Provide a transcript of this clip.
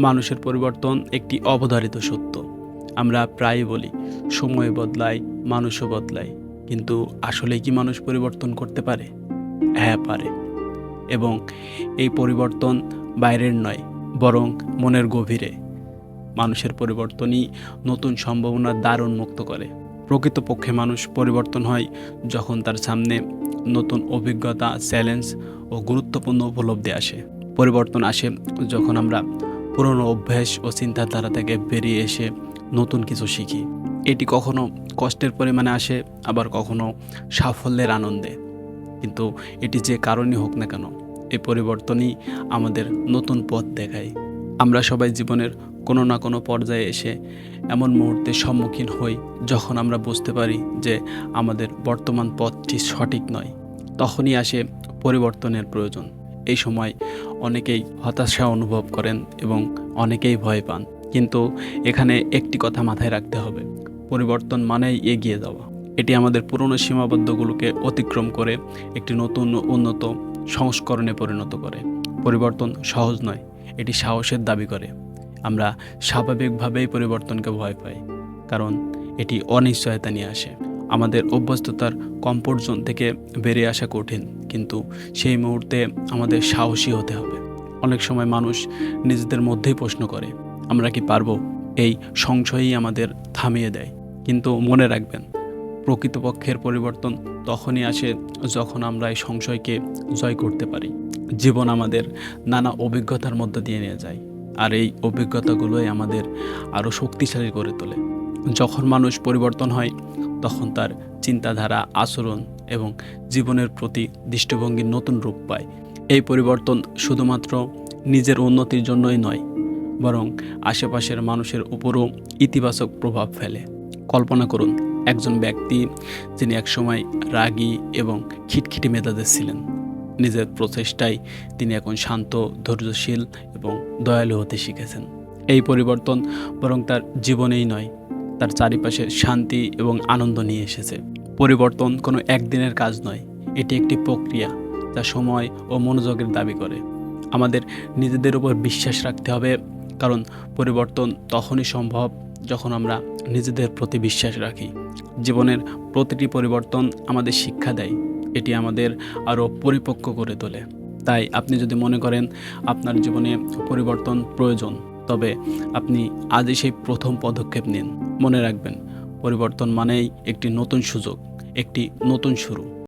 মানুষের পরিবর্তন একটি অবধারিত সত্য। আমরা প্রায়ই বলি, সময় বদলায়, মানুষও বদলায়। কিন্তু আসলে কি মানুষ পরিবর্তন করতে পারে? হ্যাঁ পারে। এবং এই পরিবর্তন বাইরের নয়, বরং মনের গভীরে। মানুষের পরিবর্তনই নতুন সম্ভাবনার দ্বার উন্মুক্ত করে। প্রকৃতপক্ষে মানুষ পরিবর্তন হয় যখন তার সামনে নতুন অভিজ্ঞতা, চ্যালেঞ্জ ও গুরুত্বপূর্ণ উপলব্ধি আসে। পরিবর্তন আসে যখন আমরা পুরনো অভ্যাস ও চিন্তাধারা থেকে বেরিয়ে এসে নতুন কিছু শিখি। এটি কখনো কষ্টের পরিমাণে আসে, আবার কখনো সাফল্যের আনন্দে। কিন্তু এটি যে কারণই হোক না কেন এই পরিবর্তনই আমাদের নতুন পথ দেখায়। আমরা সবাই জীবনের কোনো না কোনো পর্যায়ে এসে এমন মুহূর্তের সম্মুখীন হই, যখন আমরা বুঝতে পারি যে আমাদের বর্তমান পথটি সঠিক নয়। তখনই আসে পরিবর্তনের প্রয়োজন। এই সময় অনেকেই হতাশা অনুভব করেন এবং অনেকেই ভয় পান। কিন্তু এখানে একটি কথা মাথায় রাখতে হবে। পরিবর্তন মানেই এগিয়ে যাওয়া। এটি আমাদের পুরনো সীমাবদ্ধগুলোকে অতিক্রম করে একটি নতুন উন্নত সংস্করণে পরিণত করে। পরিবর্তন সহজ নয়, এটি সাহসের দাবি করে। আমরা স্বাভাবিকভাবেই পরিবর্তনকে ভয় পাই, কারণ এটি অনিশ্চয়তা নিয়ে আসে। আমাদের অভ্যস্ততার কমফোর্ট জোন থেকে বেরিয়ে আসা কঠিন। কিন্তু সেই মুহূর্তে আমাদের সাহসী হতে হবে। অনেক সময় মানুষ নিজেদের মধ্যেই প্রশ্ন করে, আমরা কি পারব? এই সংশয়ই আমাদের থামিয়ে দেয়। কিন্তু মনে রাখবেন, প্রকৃতপক্ষের পরিবর্তন তখনই আসে যখন আমরা এই সংশয়কে জয় করতে পারি। জীবন আমাদের নানা অভিজ্ঞতার মধ্য দিয়ে নিয়ে যায়, আর এই অভিজ্ঞতাগুলোই আমাদের আরও শক্তিশালী করে তোলে। যখন মানুষ পরিবর্তন হয় তখন তার চিন্তাধারা, আচরণ এবং জীবনের প্রতি দৃষ্টিভঙ্গির নতুন রূপ পায়। এই পরিবর্তন শুধুমাত্র নিজের উন্নতির জন্যই নয়, বরং আশেপাশের মানুষের উপরও ইতিবাচক প্রভাব ফেলে। কল্পনা করুন, একজন ব্যক্তি যিনি একসময় রাগী এবং খিটখিটে মেজাজের ছিলেন। নিজের প্রচেষ্টায় তিনি এখন শান্ত, ধৈর্যশীল এবং দয়ালু হতে শিখেছেন। এই পরিবর্তন বরং তার জীবনেই নয় তার চারিপাশে শান্তি এবং আনন্দ নিয়ে এসেছে। পরিবর্তন কোনো একদিনের কাজ নয়, এটি একটি প্রক্রিয়া যা সময় ও মনোযোগের দাবি করে। আমাদের নিজেদের উপর বিশ্বাস রাখতে হবে, কারণ পরিবর্তন তখনই সম্ভব যখন আমরা নিজেদের প্রতি বিশ্বাস রাখি। জীবনের প্রতিটি পরিবর্তন আমাদের শিক্ষা দেয়, এটি আমাদের আরও পরিপক্ক করে তোলে। তাই আপনি যদি মনে করেন আপনার জীবনে পরিবর্তন প্রয়োজন তবে আপনি আজই সেই প্রথম পদক্ষেপ নিন। মনে রাখবেন, পরিবর্তন মানেই একটি নতুন সুযোগ, একটি নতুন শুরু।